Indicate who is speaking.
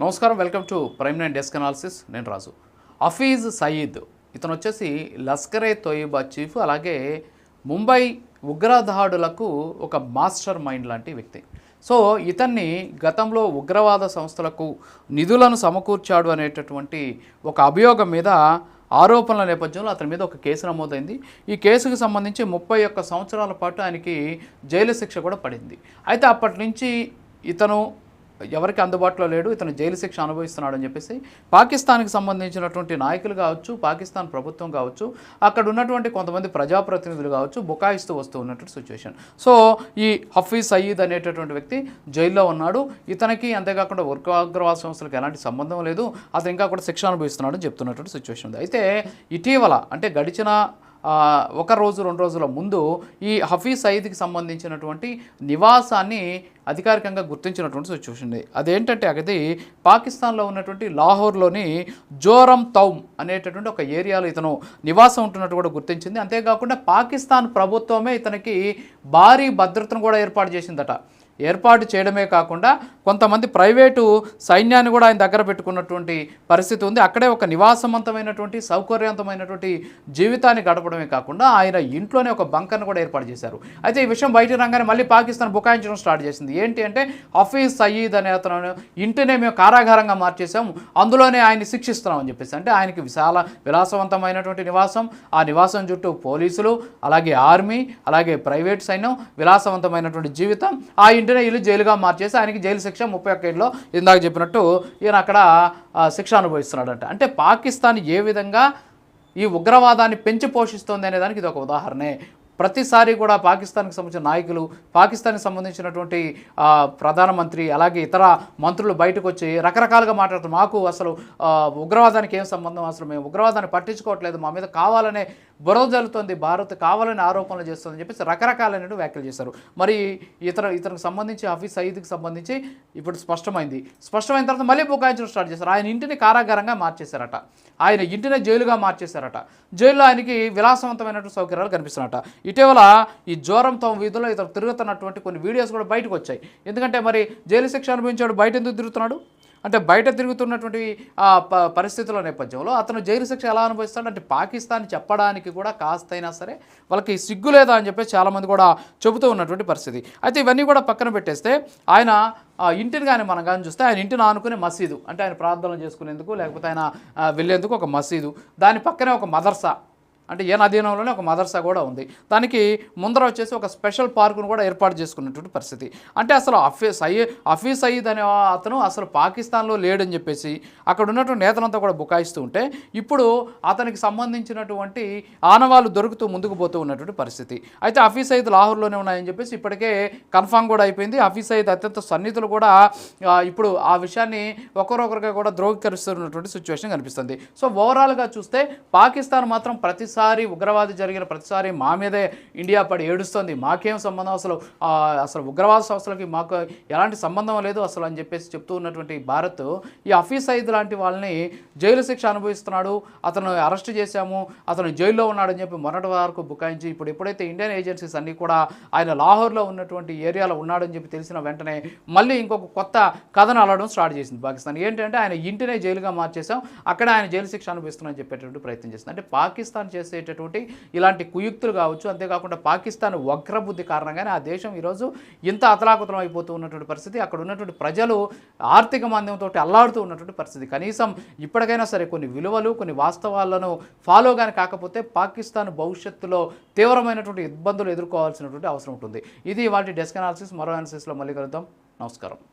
Speaker 1: నమస్కారం welcome to prime nine desk analysis. నేను రాజు. హఫీజ్ సయీద్. ఇతను వచ్చేసి లస్కరే తోయిబా చీఫ్ అలాగే ముంబై ఉగ్రదాడులకు ఒక మాస్టర్ మైండ్ లాంటి వ్యక్తి. సో ఇతన్ని గతంలో ఉగ్రవాద సంస్థలకు నిధులను సమకూర్చాడు అనేటటువంటి ఒక అభియోగం మీద ఆరోపణల నేపథ్యంలో అతని మీద ఒక కేసు నమోదైంది. ఈ కేసుకు సంబంధించి ముప్పై ఒక్క సంవత్సరాల పాటు ఆయనకి జైలు శిక్ష కూడా పడింది. అయితే అప్పటి నుంచి ఇతను ఎవరికి అందుబాటులో లేడు ఇతను జైలు శిక్ష అనుభవిస్తున్నాడని చెప్పేసి పాకిస్తాన్కి సంబంధించినటువంటి నాయకులు కావచ్చు పాకిస్తాన్ ప్రభుత్వం కావచ్చు అక్కడ ఉన్నటువంటి కొంతమంది ప్రజాప్రతినిధులు కావచ్చు బుకాయిస్తూ వస్తూ ఉన్నటువంటి సిచ్యువేషన్ సో ఈ హఫీజ్ సయీద్ అనేటటువంటి వ్యక్తి జైల్లో ఉన్నాడు. ఇతనికి అంతేకాకుండా వర్క్ అగ్రవాద సంస్థలకు ఎలాంటి సంబంధం లేదు. అతను ఇంకా కూడా శిక్ష అనుభవిస్తున్నాడని చెప్తున్నటువంటి సిచ్యువేషన్ ఉంది. అయితే ఇటీవల అంటే గడిచిన ఒక రోజు రెండు రోజుల ముందు ఈ హఫీజ్ సయీద్కి సంబంధించినటువంటి నివాసాన్ని అధికారికంగా గుర్తించినటువంటి సిచ్యువేషన్ ఉంది. అదేంటంటే అది పాకిస్తాన్లో ఉన్నటువంటి లాహోర్లోని జోరం తౌమ్ అనేటటువంటి ఒక ఏరియాలో ఇతను నివాసం ఉంటున్నట్టు కూడా గుర్తించింది. అంతేకాకుండా పాకిస్తాన్ ప్రభుత్వమే ఇతనికి భారీ భద్రతను కూడా ఏర్పాటు చేసిందట. ఏర్పాటు చేయడమే కాకుండా కొంతమంది ప్రైవేటు సైన్యాన్ని కూడా ఆయన దగ్గర పెట్టుకున్నటువంటి పరిస్థితి ఉంది. అక్కడే ఒక నివాసవంతమైనటువంటి సౌకర్యవంతమైనటువంటి జీవితాన్ని గడపడమే కాకుండా ఆయన ఇంట్లోనే ఒక బంకర్ను కూడా ఏర్పాటు చేశారు. అయితే ఈ విషయం బయట రంగానే మళ్ళీ పాకిస్తాన్ బుకాయించడం స్టార్ట్ చేసింది. ఏంటి అంటే హఫీజ్ సయీద్ అనే అతను ఇంటినే మేము కారాగారంగా మార్చేసాము అందులోనే ఆయన్ని శిక్షిస్తున్నాం అని చెప్పేసి అంటే ఆయనకి విశాల విలాసవంతమైనటువంటి నివాసం. ఆ నివాసం చుట్టూ పోలీసులు అలాగే ఆర్మీ అలాగే ప్రైవేట్ సైన్యం విలాసవంతమైనటువంటి జీవితం. ఆ ఇంటినే ఇల్లు జైలుగా మార్చేసి ఆయనకి జైలు శిక్ష ముప్పై ఒక్క ఏళ్ళలో ఇందాక చెప్పినట్టు ఈయన అక్కడ శిక్ష అనుభవిస్తున్నాడంట. అంటే పాకిస్తాన్ ఏ విధంగా ఈ ఉగ్రవాదాన్ని పెంచి పోషిస్తోంది అనే దానికి ఇది ఒక ఉదాహరణే. ప్రతిసారి కూడా పాకిస్తాన్కి సంబంధించిన నాయకులు పాకిస్తాన్కి సంబంధించినటువంటి ప్రధానమంత్రి అలాగే ఇతర మంత్రులు బయటకు వచ్చి రకరకాలుగా మాట్లాడుతారు మాకు అసలు ఉగ్రవాదానికి ఏం సంబంధం? అసలు మేము ఉగ్రవాదాన్ని పట్టించుకోవట్లేదు. మా మీద కావాలనే బురద జల్లుతోంది భారత్ కావాలని ఆరోపణలు చేస్తుందని చెప్పేసి రకరకాలైన వ్యాఖ్యలు చేశారు. మరి ఇతర ఇతనికి సంబంధించి హఫీజ్ సయీద్కి సంబంధించి ఇప్పుడు స్పష్టమైంది. స్పష్టమైన తర్వాత మళ్ళీ బుకాయించడం స్టార్ట్ చేశారు. ఆయన ఇంటిని కారాగారంగా మార్చేశారట. ఆయన ఇంటినే జైలుగా మార్చేశారట. జైల్లో ఆయనకి విలాసవంతమైనటువంటి సౌకర్యాలు కనిపిస్తున్నట ఇటీవల ఈ జ్వరంతో వీధిలో ఇతను తిరుగుతున్నటువంటి కొన్ని వీడియోస్ కూడా బయటకు వచ్చాయి. ఎందుకంటే మరి జైలు శిక్ష అనుభవించాడు బయట ఎందుకు తిరుగుతున్నాడు? అంటే బయట తిరుగుతున్నటువంటి ప పరిస్థితుల నేపథ్యంలో అతను జైలు శిక్ష ఎలా అనుభవిస్తాడు? అంటే పాకిస్తాన్ చెప్పడానికి కూడా కాస్తైనా సరే వాళ్ళకి సిగ్గు లేదా అని చెప్పేసి చాలామంది కూడా చెబుతూ ఉన్నటువంటి పరిస్థితి. అయితే ఇవన్నీ కూడా పక్కన పెట్టేస్తే ఆయన ఇంటిని కానీ మనం కానీ చూస్తే ఆయన ఇంటిని ఆనుకునే మసీదు. అంటే ఆయన ప్రార్థనలు చేసుకునేందుకు లేకపోతే ఆయన వెళ్ళేందుకు ఒక మసీదు. దాని పక్కనే ఒక మదర్సా. అంటే ఏ అధీనంలోనే ఒక మదర్సా కూడా ఉంది. దానికి ముందర వచ్చేసి ఒక స్పెషల్ పార్కును కూడా ఏర్పాటు చేసుకున్నటువంటి పరిస్థితి. అంటే అసలు అఫీస్ అయ్యి అఫీస్ అయ్యిద్ అనే అతను అసలు పాకిస్తాన్లో లేడని చెప్పేసి అక్కడ ఉన్నటువంటి నేతలంతా కూడా బుకాయిస్తూ ఉంటే ఇప్పుడు అతనికి సంబంధించినటువంటి ఆనవాళ్ళు దొరుకుతూ ముందుకు పోతూ ఉన్నటువంటి పరిస్థితి. అయితే హఫీస్ సయీద్ లాహోర్లోనే ఉన్నాయని చెప్పేసి ఇప్పటికే కన్ఫామ్ కూడా అయిపోయింది. హఫీజ్ సయీద్ అత్యంత సన్నిహితులు కూడా ఇప్పుడు ఆ విషయాన్ని ఒకరొకరుగా కూడా ధ్రువీకరిస్తున్నటువంటి సిచ్యువేషన్ కనిపిస్తుంది. సో ఓవరాల్గా చూస్తే పాకిస్తాన్ మాత్రం ప్రతి ప్రతిసారి ఉగ్రవాది జరిగిన ప్రతిసారి మా మీదే ఇండియా పడి ఏడుస్తుంది. మాకేం సంబంధం అసలు? అసలు ఉగ్రవాద సంస్థలకి మాకు ఎలాంటి సంబంధం లేదు అసలు అని చెప్పేసి చెప్తూ ఉన్నటువంటి భారత్ ఈ హఫీజ్ సయీద్ లాంటి వాళ్ళని జైలు శిక్ష అనుభవిస్తున్నాడు. అతను అరెస్ట్ చేశాము. అతను జైల్లో ఉన్నాడని చెప్పి మొన్నటి వరకు బుకాయించి ఇప్పుడు ఎప్పుడైతే ఇండియన్ ఏజెన్సీస్ అన్నీ కూడా ఆయన లాహోర్లో ఉన్నటువంటి ఏరియాలో ఉన్నాడని చెప్పి తెలిసిన వెంటనే మళ్ళీ ఇంకొక కొత్త కథను అలవడం స్టార్ట్ చేసింది పాకిస్తాన్. ఏంటంటే ఆయన ఇంటినే జైలుగా మార్చేసాం అక్కడ ఆయన జైలు శిక్ష అనుభవిస్తున్నారని చెప్పేటటువంటి ప్రయత్నం చేస్తుంది అంటే పాకిస్తాన్ చేసేటటువంటి ఇలాంటి కుయుక్తులు కావచ్చు అంతేకాకుండా పాకిస్తాన్ వక్రబుద్ధి కారణంగానే ఆ దేశం ఈరోజు ఇంత అతలాకుతలం అయిపోతూ ఉన్నటువంటి పరిస్థితి. అక్కడ ఉన్నటువంటి ప్రజలు ఆర్థిక మాంద్యంతో అల్లాడుతూ ఉన్నటువంటి పరిస్థితి. కనీసం ఇప్పటికైనా సరే కొన్ని విలువలు కొన్ని వాస్తవాలను ఫాలో కానీ కాకపోతే పాకిస్తాన్ భవిష్యత్తులో తీవ్రమైనటువంటి ఇబ్బందులు ఎదుర్కోవాల్సినటువంటి అవసరం ఉంటుంది. ఇది వాటి డెస్క్ అనాలిసిస్ మరో అనాలిసిస్లో మళ్ళీ కలుద్దాం. నమస్కారం.